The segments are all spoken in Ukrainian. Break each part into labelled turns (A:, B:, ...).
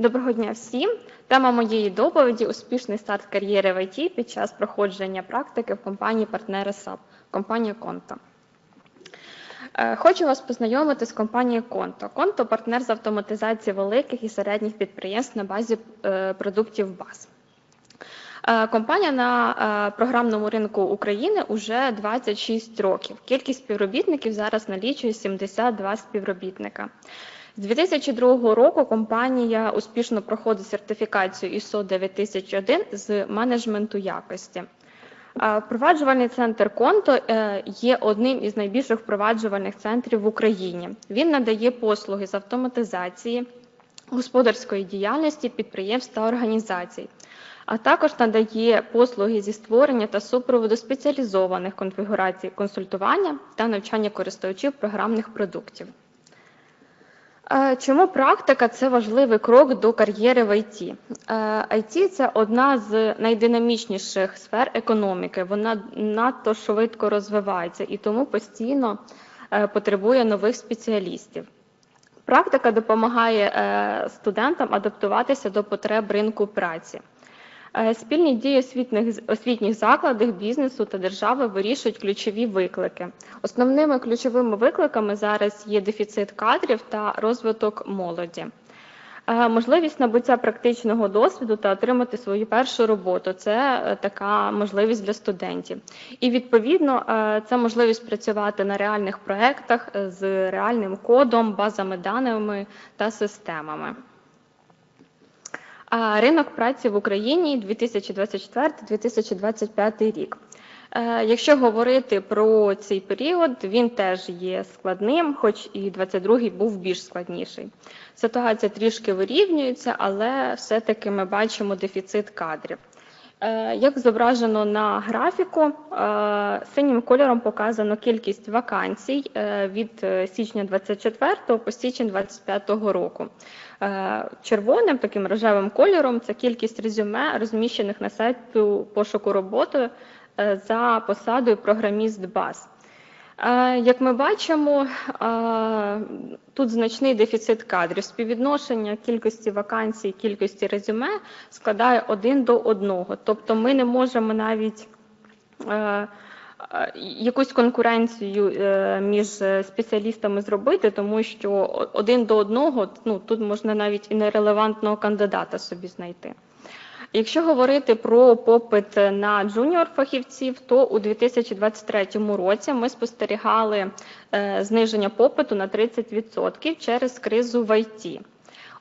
A: Доброго дня всім! Тема моєї доповіді успішний старт кар'єри в ІТ під час проходження практики в компанії партнери САП, компанія Конто. Е, Хочу вас познайомити з компанією Конто. Конто партнер з автоматизації великих і середніх підприємств на базі е, продуктів БАЗ. Е, Компанія на програмному ринку України вже 26 років. Кількість співробітників зараз налічує 72 співробітника. З 2002 року компанія успішно проходить сертифікацію ISO 9001 з менеджменту якості. Впроваджувальний центр Конто е, є одним із найбільших впроваджувальних центрів в Україні. Він надає послуги з автоматизації, господарської діяльності підприємств та організацій, а також надає послуги зі створення та супроводу спеціалізованих конфігурацій консультування та навчання користувачів програмних продуктів. Е, Чому практика це важливий крок до кар'єри в ІТ? IT – це одна з найдинамічніших сфер економіки. Вона надто швидко розвивається і тому постійно е, потребує нових спеціалістів. Практика допомагає е, студентам адаптуватися до потреб ринку праці. Е, Спільні дії освітніх, освітніх закладів, бізнесу та держави вирішують ключові виклики. Основними ключовими викликами зараз є дефіцит кадрів та розвиток молоді. Е, Можливість набуття практичного досвіду та отримати свою першу роботу це е, така можливість для студентів. І відповідно це можливість працювати на реальних проєктах е, з реальним кодом, базами даними та системами. А Ринок праці в Україні 2024-2025 рік. Е, Якщо говорити про цей період, він теж є складним, хоч і 22-й був більш складніший. Ситуація трішки вирівнюється, але все-таки ми бачимо дефіцит кадрів. Е, Як зображено на графіку, е, синім кольором показано кількість вакансій від січня 24 по січень 25 року. Е, Червоним таким рожевим кольором це кількість резюме, розміщених на сайту пошуку роботи е, за посадою програміст БАЗ. Е, Як ми бачимо, тут значний дефіцит кадрів. Співвідношення кількості вакансій, кількості резюме складає один до одного. Тобто ми не можемо навіть якусь конкуренцію е, між спеціалістами зробити, тому що один до одного ну, тут можна навіть і нерелевантного кандидата собі знайти. Якщо говорити про попит на джуніор-фахівців, то у 2023 році ми спостерігали е, зниження попиту на 30% через кризу в ІТ.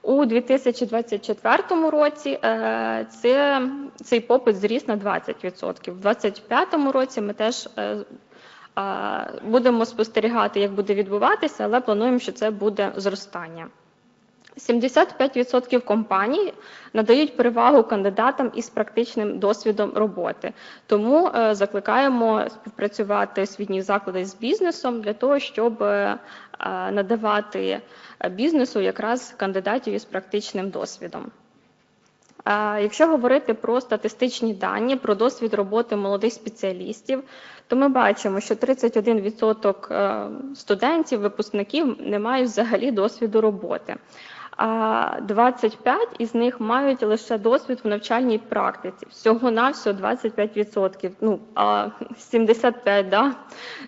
A: У 2024 році е, це, цей попит зріс на 20%. У 2025 році ми теж е, будемо спостерігати, як буде відбуватися, але плануємо, що це буде зростання. 75% компаній надають перевагу кандидатам із практичним досвідом роботи. Тому е, закликаємо співпрацювати освітні заклади з бізнесом для того, щоб е, надавати бізнесу якраз кандидатів із практичним досвідом. Якщо говорити про статистичні дані, про досвід роботи молодих спеціалістів, то ми бачимо, що 31% е, студентів, випускників не мають взагалі досвіду роботи. А 25 із них мають лише досвід в навчальній практиці. Всього навсього 25%. Ну, а 75, да,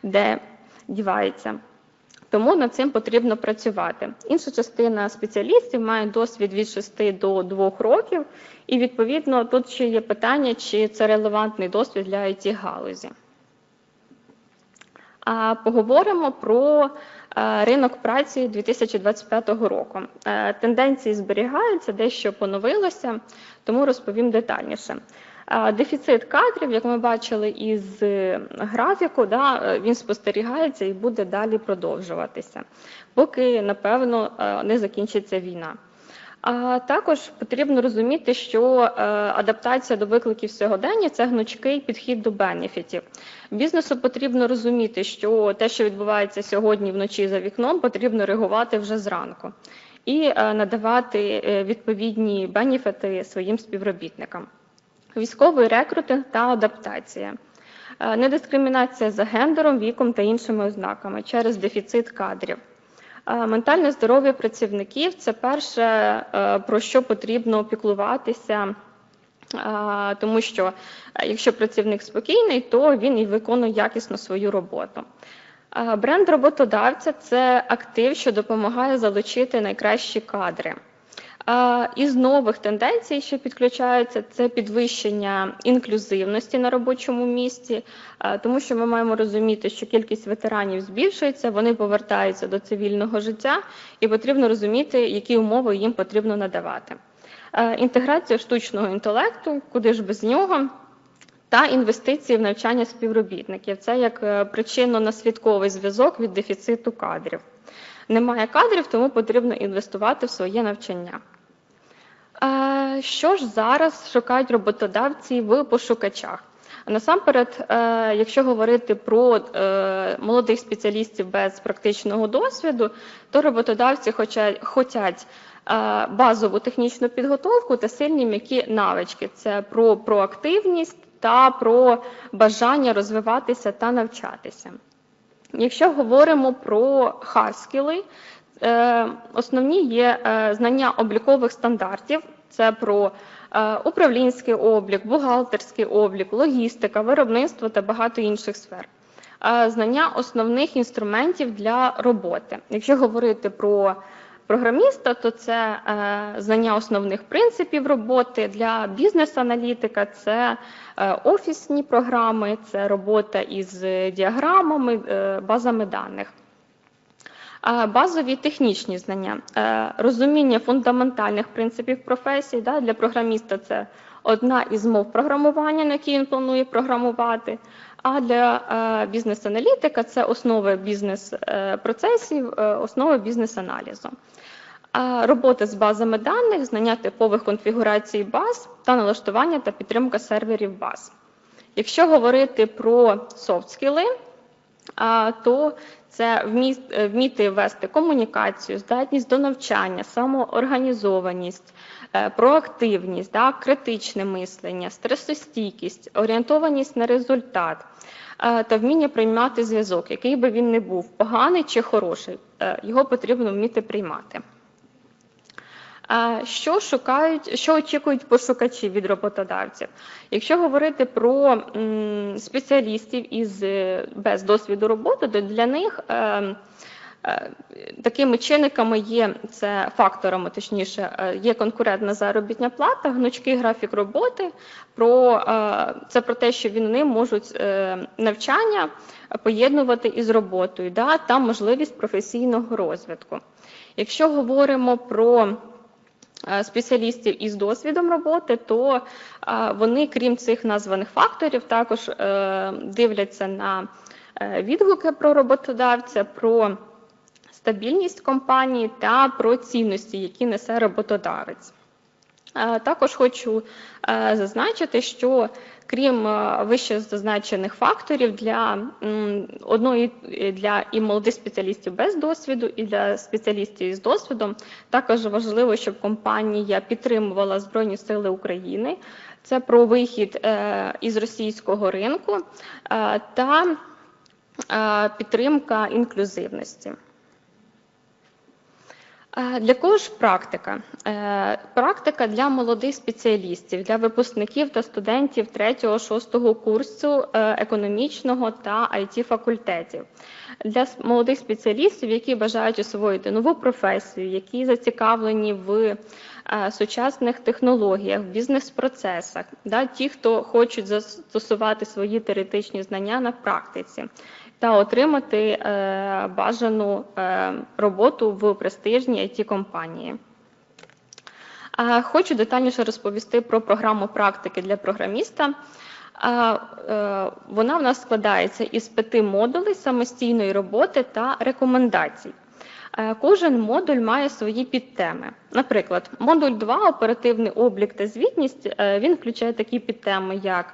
A: де дівається. Тому над цим потрібно працювати. Інша частина спеціалістів має досвід від 6 до 2 років, і відповідно тут ще є питання, чи це релевантний досвід для it галузі. А поговоримо про ринок праці 2025 року. Е, Тенденції зберігаються, дещо поновилося, тому розповім детальніше. Е, Дефіцит кадрів, як ми бачили із графіку, да, він спостерігається і буде далі продовжуватися, поки, напевно, не закінчиться війна. А також потрібно розуміти, що е, адаптація до викликів сьогодення це гнучкий підхід до бенефітів. Бізнесу потрібно розуміти, що те, що відбувається сьогодні вночі за вікном, потрібно реагувати вже зранку і е, надавати е, відповідні бенефіти своїм співробітникам. Військовий рекрутинг та адаптація. Недискримінація за гендером, віком та іншими ознаками через дефіцит кадрів. Е, Ментальне здоров'я працівників це перше, е, про що потрібно піклуватися, е, тому що якщо працівник спокійний, то він і виконує якісно свою роботу. Бренд роботодавця це актив, що допомагає залучити найкращі кадри. Із нових тенденцій, що підключаються, це підвищення інклюзивності на робочому місці, тому що ми маємо розуміти, що кількість ветеранів збільшується, вони повертаються до цивільного життя, і потрібно розуміти, які умови їм потрібно надавати. Інтеграція штучного інтелекту, куди ж без нього. Та інвестиції в навчання співробітників це як е, причинно-наслідковий зв'язок від дефіциту кадрів. Немає кадрів, тому потрібно інвестувати в своє навчання. Що ж зараз шукають роботодавці в пошукачах? Насамперед, е, якщо говорити про е, молодих спеціалістів без практичного досвіду, то роботодавці хочуть е, базову технічну підготовку та сильні м'які навички. Це про проактивність та про бажання розвиватися та навчатися. Якщо говоримо про хардскіли, е, основні є е, знання облікових стандартів, це про е, управлінський облік, бухгалтерський облік, логістика, виробництво та багато інших сфер. Е, Знання основних інструментів для роботи. Якщо говорити про програміста, то це е, знання основних принципів роботи для бізнес-аналітика, це е, офісні програми, це робота із діаграмами, е, базами даних. Базові технічні знання, Е, розуміння фундаментальних принципів професії. Да, Для програміста це одна із мов програмування, на якій він планує програмувати. А для е, бізнес-аналітика це основи бізнес-процесів, е, основи бізнес-аналізу. Робота з базами даних, знання типових конфігурацій баз та налаштування та підтримка серверів баз. Якщо говорити про софт-скіли, то це е, вміти вести комунікацію, здатність до навчання, самоорганізованість, е, проактивність, да, критичне мислення, стресостійкість, орієнтованість на результат е, та вміння приймати зв'язок, який би він не був, поганий чи хороший, його потрібно вміти приймати. Що шукають, що очікують пошукачі від роботодавців? Якщо говорити про спеціалістів із е, без досвіду роботи, то для них е, е, такими чинниками є це факторами, точніше, є конкурентна заробітня плата, гнучкий графік роботи. Про це про те, що вони можуть навчання поєднувати із роботою, да, та можливість професійного розвитку. Якщо говоримо про спеціалістів із досвідом роботи, то е, вони, крім цих названих факторів, також е, дивляться на е, відгуки про роботодавця, про стабільність компанії та про цінності, які несе роботодавець. Е, Також хочу е, зазначити, що крім е, вище зазначених факторів для одної для і молодих спеціалістів без досвіду, і для спеціалістів із досвідом, також важливо, щоб компанія підтримувала Збройні Сили України. Це про вихід із російського ринку та підтримка інклюзивності. Е, Для кого ж практика? Е, Практика для молодих спеціалістів, для випускників та студентів 3-6 курсу е, економічного та it факультетів. Для молодих спеціалістів, які бажають освоїти нову професію, які зацікавлені в сучасних технологіях, бізнес-процесах, да, ті, хто хочуть застосувати свої теоретичні знання на практиці та отримати е, бажану е, роботу в престижній it компанії. Хочу детальніше розповісти про програму практики для програміста. Е, Вона в нас складається із п'яти модулей самостійної роботи та рекомендацій. Кожен модуль має свої підтеми. Наприклад, модуль 2 оперативний облік та звітність. Він включає такі підтеми, як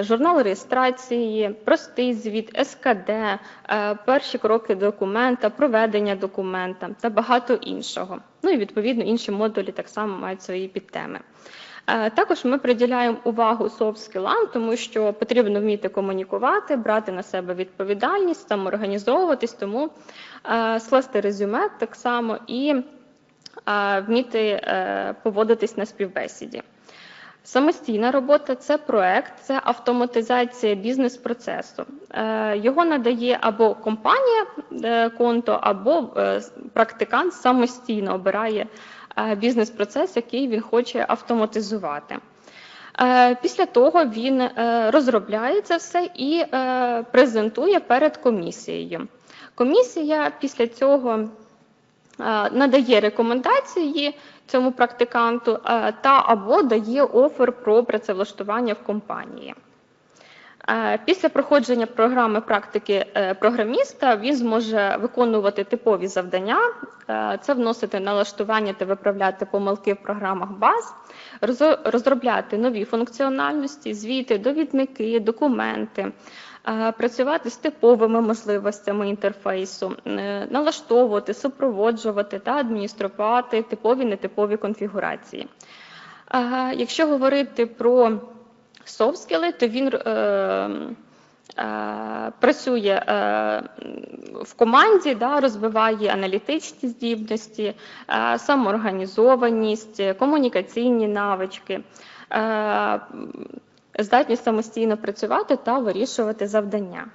A: журнал реєстрації, простий звіт, СКД, е, перші кроки документа, проведення документа та багато іншого. Ну і відповідно інші модулі так само мають свої підтеми. Е, Також ми приділяємо увагу софт-скілам, тому що потрібно вміти комунікувати, брати на себе відповідальність, самоорганізовуватись. Тому е, скласти резюме так само і е, вміти е, поводитись на співбесіді. Самостійна робота це проект, це автоматизація бізнес-процесу. Е, Його надає або компанія е, конто, або е, практикант самостійно обирає бізнес-процес, який він хоче автоматизувати. Після того він розробляє це все і презентує перед комісією. Комісія після цього надає рекомендації цьому практиканту е, та або дає офер про працевлаштування в компанії. Е, Після проходження програми практики е, програміста він зможе виконувати типові завдання, це вносити налаштування та виправляти помилки в програмах баз, розробляти нові функціональності, звіти, довідники, документи, е, працювати з типовими можливостями інтерфейсу, е, налаштовувати, супроводжувати та адмініструвати типові нетипові конфігурації. Е, Якщо говорити про софт-скіли, то він працює е, в команді, да, розвиває аналітичні здібності, е, самоорганізованість, комунікаційні навички, е, здатність самостійно працювати та вирішувати завдання.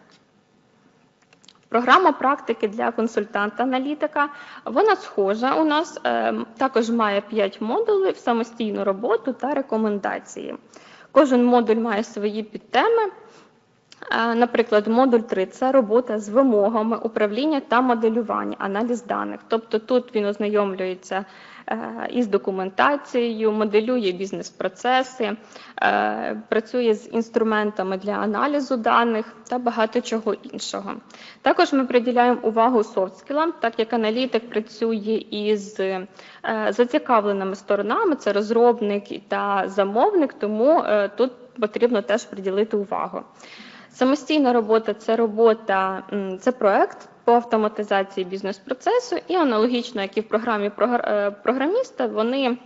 A: Програма практики для консультанта-аналітика, вона схожа у нас, е, також має 5 модулів, самостійну роботу та рекомендації. Кожен модуль має свої підтеми. Наприклад, модуль 3 це робота з вимогами управління та моделювання, аналіз даних. Тобто тут він ознайомлюється е, із документацією, моделює бізнес-процеси, е, працює з інструментами для аналізу даних та багато чого іншого. Також ми приділяємо увагу софт-скілам, так як аналітик працює із е, зацікавленими сторонами, це розробник та замовник, тому тут потрібно теж приділити увагу. Самостійна робота це робота, це проект по автоматизації бізнес-процесу, і аналогічно, як і в програмі е, програміста, вони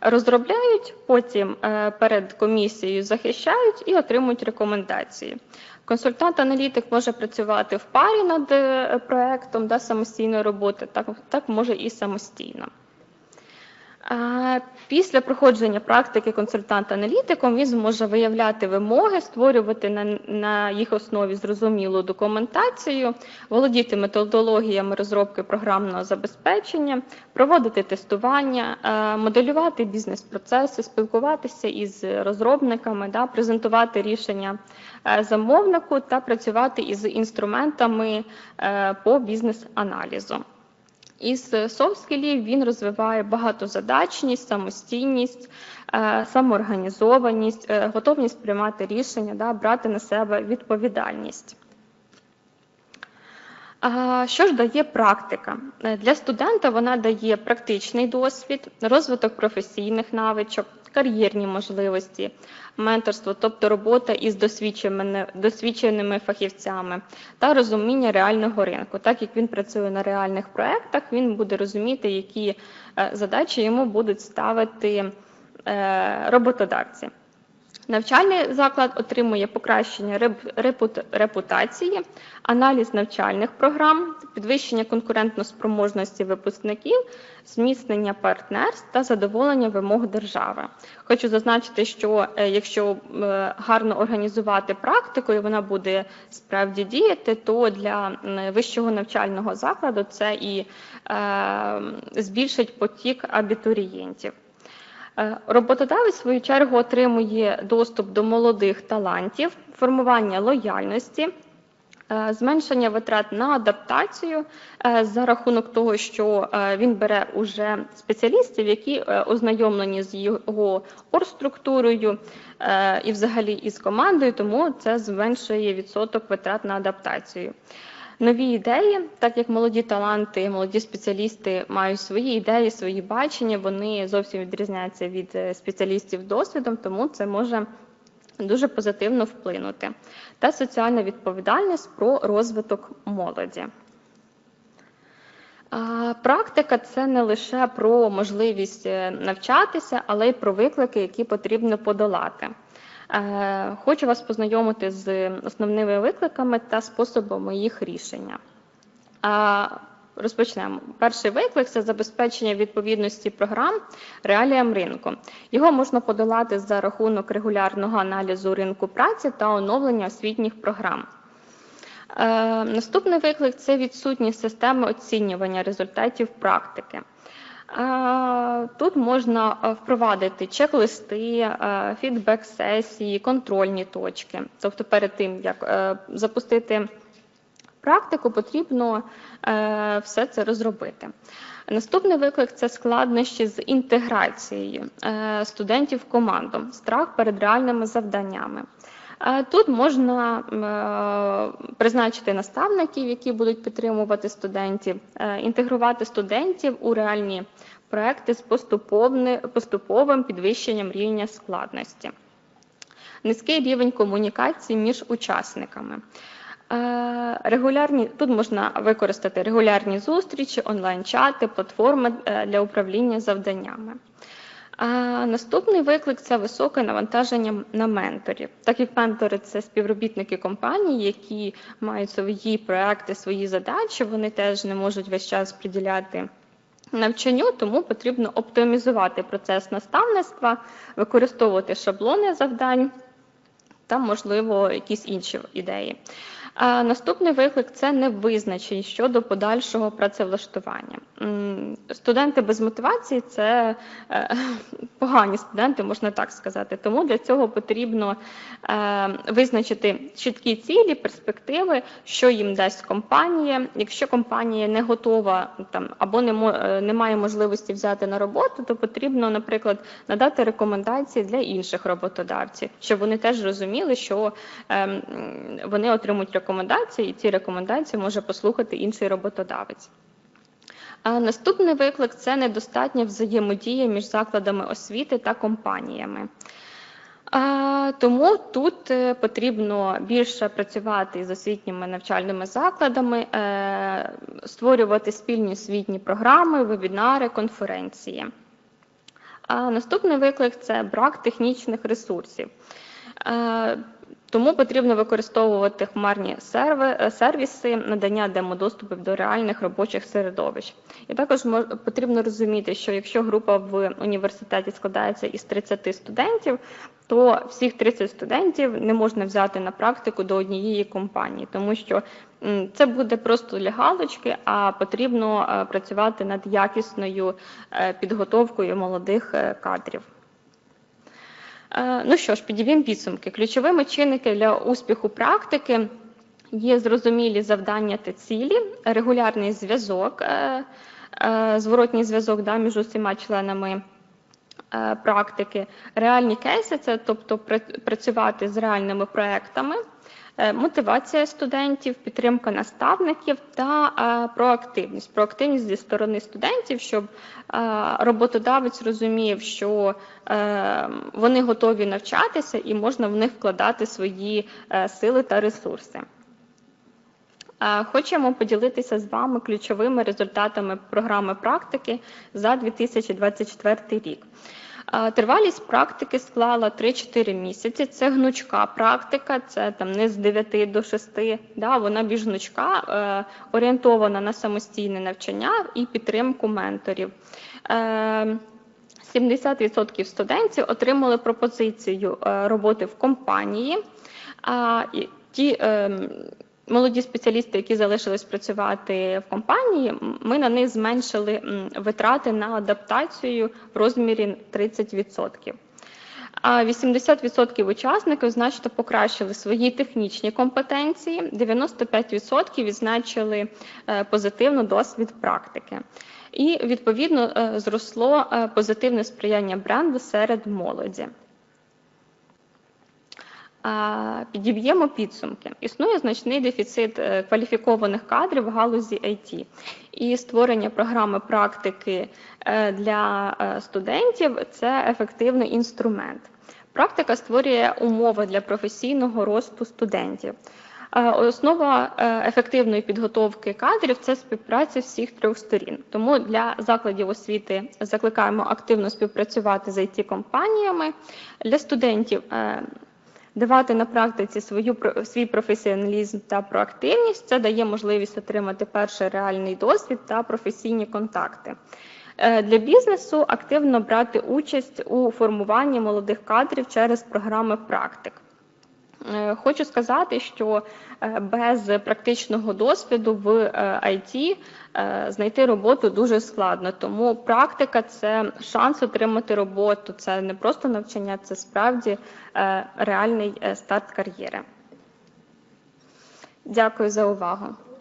A: розробляють, потім е, перед комісією захищають і отримують рекомендації. Консультант-аналітик може працювати в парі над е, проектом да, самостійної роботи, так, так може і самостійно. Після проходження практики консультант-аналітиком він зможе виявляти вимоги, створювати на, на їх основі зрозумілу документацію, володіти методологіями розробки програмного забезпечення, проводити тестування, е, моделювати бізнес-процеси, спілкуватися із розробниками, да, презентувати рішення е, замовнику та працювати із інструментами е, по бізнес-аналізу. Із софт-скілів він розвиває багатозадачність, самостійність, е, самоорганізованість, е, готовність приймати рішення, да, брати на себе відповідальність. Що ж дає практика? Е, Для студента вона дає практичний досвід, розвиток професійних навичок, кар'єрні можливості, менторство, тобто робота із досвідченими, досвідченими фахівцями та розуміння реального ринку. Так як він працює на реальних проєктах, він буде розуміти, які е, задачі йому будуть ставити е, роботодавці. Навчальний заклад отримує покращення репутації, аналіз навчальних програм, підвищення конкурентноспроможності випускників, зміцнення партнерств та задоволення вимог держави. Хочу зазначити, що е, якщо е, гарно організувати практику і вона буде справді діяти, то для вищого навчального закладу це і е, збільшить потік абітурієнтів. Е, Роботодавець, в свою чергу, отримує доступ до молодих талантів, формування лояльності, е, зменшення витрат на адаптацію е, за рахунок того, що він бере уже спеціалістів, які ознайомлені з його оргструктурою е, і взагалі із командою, тому це зменшує відсоток витрат на адаптацію. Нові ідеї, так як молоді таланти, молоді спеціалісти мають свої ідеї, свої бачення, вони зовсім відрізняються від е, спеціалістів досвідом, тому це може дуже позитивно вплинути. Та соціальна відповідальність про розвиток молоді. Практика це не лише про можливість е, навчатися, але й про виклики, які потрібно подолати. Е, Хочу вас познайомити з основними викликами та способами їх рішення. Розпочнемо. Перший виклик це забезпечення відповідності програм реаліям ринку. Його можна подолати за рахунок регулярного аналізу ринку праці та оновлення освітніх програм. Е, наступний виклик це відсутність системи оцінювання результатів практики. Тут можна е, впровадити чек-листи, е, фідбек-сесії, контрольні точки. Тобто, перед тим як е, запустити практику, потрібно все це розробити. Наступний виклик це складнощі з інтеграцією студентів в команду, страх перед реальними завданнями. Тут можна е, призначити наставників, які будуть підтримувати студентів, е, інтегрувати студентів у реальні проекти з поступовим підвищенням рівня складності, низький рівень комунікації між учасниками. Е, Регулярні тут можна використати регулярні зустрічі, онлайн-чати, платформи для управління завданнями. А наступний виклик це високе навантаження на менторів. Так як ментори це співробітники компанії, які мають свої проекти, свої задачі, вони теж не можуть весь час приділяти навчанню, тому потрібно оптимізувати процес наставництва, використовувати шаблони завдань та, можливо, якісь інші ідеї. Наступний виклик це невизначеність щодо подальшого працевлаштування. Студенти без мотивації це е, погані студенти, можна так сказати. Тому для цього потрібно е, визначити чіткі цілі, перспективи, що їм дасть компанія. Якщо компанія не готова там або е, не має можливості взяти на роботу, то потрібно, наприклад, надати рекомендації для інших роботодавців, щоб вони теж розуміли, що ем, вони отримують рекомендації, і ці рекомендації може послухати інший роботодавець. А Наступний виклик це недостатня взаємодія між закладами освіти та компаніями. Тому тут е, потрібно більше працювати з освітніми навчальними закладами, е, створювати спільні освітні програми, вебінари, конференції. Наступний виклик це брак технічних ресурсів. Тому потрібно використовувати хмарні серви- е, сервіси, надання демодоступів до реальних робочих середовищ. І також мож- потрібно розуміти, що якщо група в університеті складається із 30 студентів, то всіх 30 студентів не можна взяти на практику до однієї компанії, тому що це буде просто для галочки, а потрібно е, працювати над якісною е, підготовкою молодих кадрів. Е, Ну що ж, підіб'ємо підсумки. Ключовими чинниками для успіху практики. Є зрозумілі завдання та цілі, регулярний зв'язок, е, е, зворотній зв'язок да, між усіма членами практики, реальні кейси, це тобто працювати з реальними проектами, мотивація студентів, підтримка наставників та е, проактивність. Проактивність зі сторони студентів, щоб е, роботодавець розумів, що е, вони готові навчатися і можна в них вкладати свої е, сили та ресурси. Е, Хочемо поділитися з вами ключовими результатами програми практики за 2024 рік. Е, Тривалість практики склала 3-4 місяці. Це гнучка практика, це там не з 9 до 6, да, вона більш гнучка, е, орієнтована на самостійне навчання і підтримку менторів. Е, 70% студентів отримали пропозицію е, роботи в компанії. Ті ем, молоді спеціалісти, які залишились працювати в компанії, ми на них зменшили витрати на адаптацію в розмірі 30%. А 80% учасників значно покращили свої технічні компетенції, 95% відзначили е, позитивно досвід практики. І відповідно е, зросло е, позитивне сприяння бренду серед молоді. Підіб'ємо підсумки. Існує значний дефіцит е, кваліфікованих кадрів в галузі IT. І створення програми практики е, для е, студентів це ефективний інструмент. Практика створює умови для професійного росту студентів. Основа ефективної підготовки кадрів це співпраця всіх трьох сторін. Тому для закладів освіти закликаємо активно співпрацювати з it компаніями Для студентів Давати на практиці свою свій професіоналізм та проактивність це дає можливість отримати перший реальний досвід та професійні контакти. Е, Для бізнесу активно брати участь у формуванні молодих кадрів через програми практик. Е, Хочу сказати, що е, без практичного досвіду в IT е, знайти роботу дуже складно. Тому практика це шанс отримати роботу. Це не просто навчання, це справді реальний старт кар'єри. Дякую за увагу.